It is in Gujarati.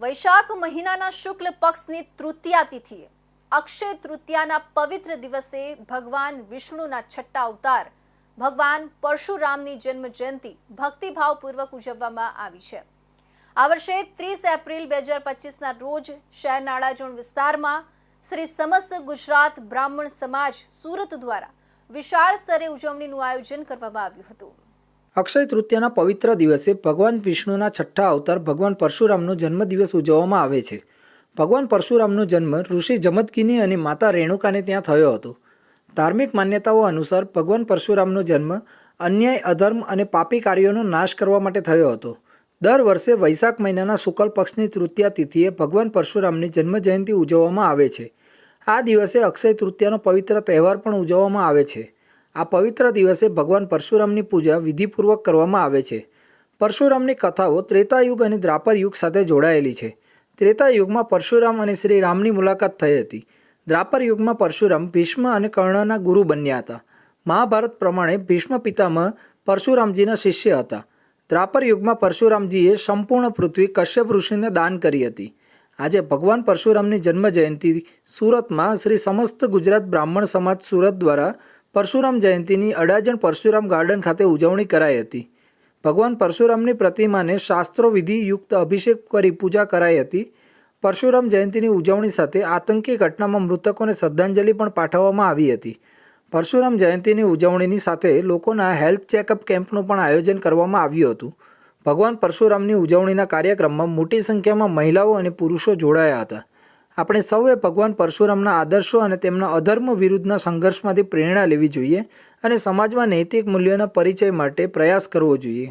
વૈશાખ મહિનાના શુક્લ પક્ષની તૃતીયા તિથિએ અક્ષય તૃતીયાના પવિત્ર દિવસે ભગવાન વિષ્ણુના છઠ્ઠા અવતાર, ભગવાન પરશુરામની જન્મ જયંતિ ભક્તિભાવપૂર્વક ઉજવવામાં આવી છે. આ વર્ષે ત્રીસ એપ્રિલ બે હજાર પચીસના રોજ શહેર અડાજણ વિસ્તારમાં શ્રી સમસ્ત ગુજરાત બ્રાહ્મણ સમાજ સુરત દ્વારા વિશાળ સ્તરે ઉજવણીનું આયોજન કરવામાં આવ્યું હતું. અક્ષય તૃતીયાના પવિત્ર દિવસે ભગવાન વિષ્ણુના છઠ્ઠા અવતાર ભગવાન પરશુરામનો જન્મદિવસ ઉજવવામાં આવે છે. ભગવાન પરશુરામનો જન્મ ઋષિ જમદગિની અને માતા રેણુકાને ત્યાં થયો હતો. ધાર્મિક માન્યતાઓ અનુસાર ભગવાન પરશુરામનો જન્મ અન્યાય, અધર્મ અને પાપી કાર્યોનો નાશ કરવા માટે થયો હતો. દર વર્ષે વૈશાખ મહિનાના શુક્લ પક્ષની તૃતીયા તિથિએ ભગવાન પરશુરામની જન્મ જયંતિ ઉજવવામાં આવે છે. આ દિવસે અક્ષય તૃતીયાનો પવિત્ર તહેવાર પણ ઉજવવામાં આવે છે. આ પવિત્ર દિવસે ભગવાન પરશુરામની પૂજા વિધિપૂર્વક કરવામાં આવે છે. પરશુરામની કથાઓ ત્રેતાયુગ અને દ્રાપર યુગ સાથે જોડાયેલી છે. ત્રેતા યુગમાં પરશુરામ અને શ્રી રામની મુલાકાત થઈ હતી. દ્રાપર યુગમાં પરશુરામ ભીષ્મ અને કર્ણના ગુરુ બન્યા હતા. મહાભારત પ્રમાણે ભીષ્મ પિતામહ પરશુરામજીના શિષ્ય હતા. દ્રાપર યુગમાં પરશુરામજીએ સંપૂર્ણ પૃથ્વી કશ્યપ ઋષિને દાન કરી હતી. આજે ભગવાન પરશુરામની જન્મ જયંતિ સુરતમાં શ્રી સમસ્ત ગુજરાત બ્રાહ્મણ સમાજ સુરત દ્વારા પરશુરામ જયંતિની અડાજણ પરશુરામ ગાર્ડન ખાતે ઉજવણી કરાઈ હતી. ભગવાન પરશુરામની પ્રતિમાને શાસ્ત્રો વિધિ યુક્ત અભિષેક કરી પૂજા કરાઈ હતી. પરશુરામ જયંતિની ઉજવણી સાથે આતંકી ઘટનામાં મૃતકોને શ્રદ્ધાંજલિ પણ પાઠવવામાં આવી હતી. પરશુરામ જયંતિની ઉજવણીની સાથે લોકોના હેલ્થ ચેકઅપ કેમ્પનું પણ આયોજન કરવામાં આવ્યું હતું. ભગવાન પરશુરામની ઉજવણીના કાર્યક્રમમાં મોટી સંખ્યામાં મહિલાઓ અને પુરુષો જોડાયા હતા. આપણે સૌએ ભગવાન પરશુરામના આદર્શો અને તેમના અધર્મ વિરુદ્ધના સંઘર્ષમાંથી પ્રેરણા લેવી જોઈએ અને સમાજમાં નૈતિક મૂલ્યોના પરિચય માટે પ્રયાસ કરવો જોઈએ.